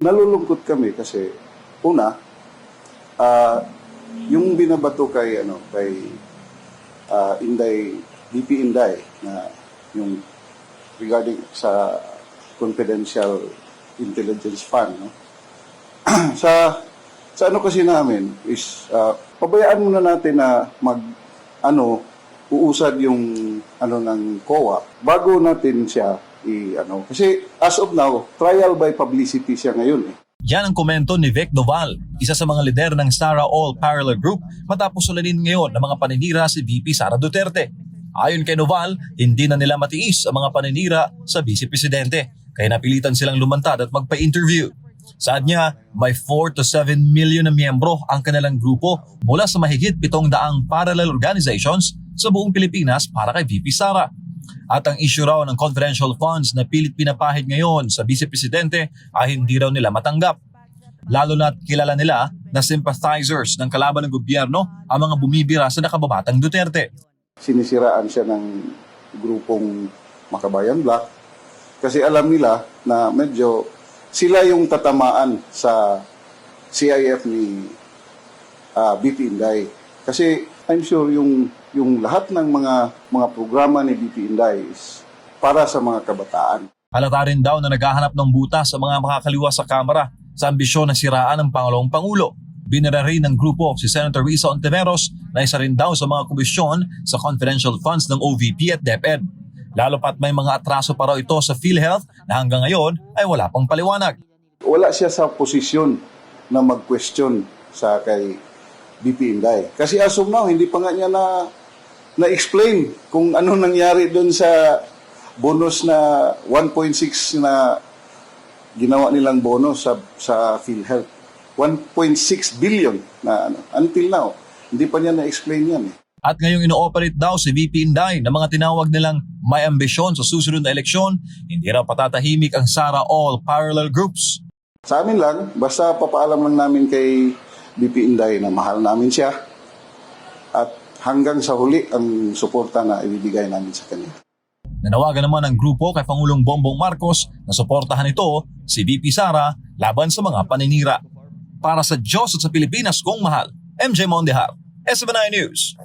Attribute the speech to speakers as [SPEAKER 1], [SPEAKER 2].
[SPEAKER 1] Nalulungkot kami kasi una, ah, yung binabato kay ano kay ah, Inday BP Inday na yung regarding sa confidential intelligence fund no. sa sa ano kasi namin is ah, pabayaan muna natin na mag ano uusad yung ano ng COA bago natin siya i ano kasi as of now trial by publicity siya ngayon eh.
[SPEAKER 2] Yan ang komento ni Vic Noval, isa sa mga lider ng Sara All Parallel Group matapos sulanin ngayon ng mga paninira si VP Sara Duterte. Ayon kay Noval, hindi na nila matiis ang mga paninira sa Vice Presidente kaya napilitan silang lumantad at magpa-interview. Saad niya, may 4 to 7 million na miyembro ang kanilang grupo mula sa mahigit 700 parallel organizations sa buong Pilipinas para kay VP Sara. At ang issue raw ng confidential funds na pilit pinapahid ngayon sa Vice Presidente ay hindi raw nila matanggap. Lalo na't kilala nila na sympathizers ng kalaban ng gobyerno ang mga bumibira sa nakababatang Duterte.
[SPEAKER 1] sinisiraan siya ng grupong Makabayan Black kasi alam nila na medyo sila yung tatamaan sa CIF ni ah, BP Inday. Kasi I'm sure yung yung lahat ng mga mga programa ni BP Inday is para sa mga kabataan.
[SPEAKER 2] Halata rin daw na naghahanap ng butas sa mga makakaliwa sa Kamara sa ambisyon na siraan ng Pangulong Pangulo. Binira rin ng grupo si Senator Risa Ontiveros na isa rin daw sa mga komisyon sa confidential funds ng OVP at DepEd. Lalo pat may mga atraso pa raw ito sa PhilHealth na hanggang ngayon ay wala pang paliwanag.
[SPEAKER 1] Wala siya sa posisyon na mag-question sa kay BP Inday. Kasi as of now, hindi pa nga niya na na-explain kung ano nangyari doon sa bonus na 1.6 na ginawa nilang bonus sa sa PhilHealth. 1.6 billion na ano, until now. Hindi pa niya na-explain yan eh.
[SPEAKER 2] At ngayong ino-operate daw si VP Inday na mga tinawag nilang may ambisyon sa susunod na eleksyon, hindi raw patatahimik ang Sara All Parallel Groups.
[SPEAKER 1] Sa amin lang, basta papaalam lang namin kay BP Inday na mahal namin siya hanggang sa huli ang suporta na ibibigay namin sa kanya.
[SPEAKER 2] Nanawagan naman ang grupo kay Pangulong Bongbong Marcos na suportahan ito si VP Sara laban sa mga paninira. Para sa Diyos at sa Pilipinas kong mahal, MJ Mondehar, SB9 News.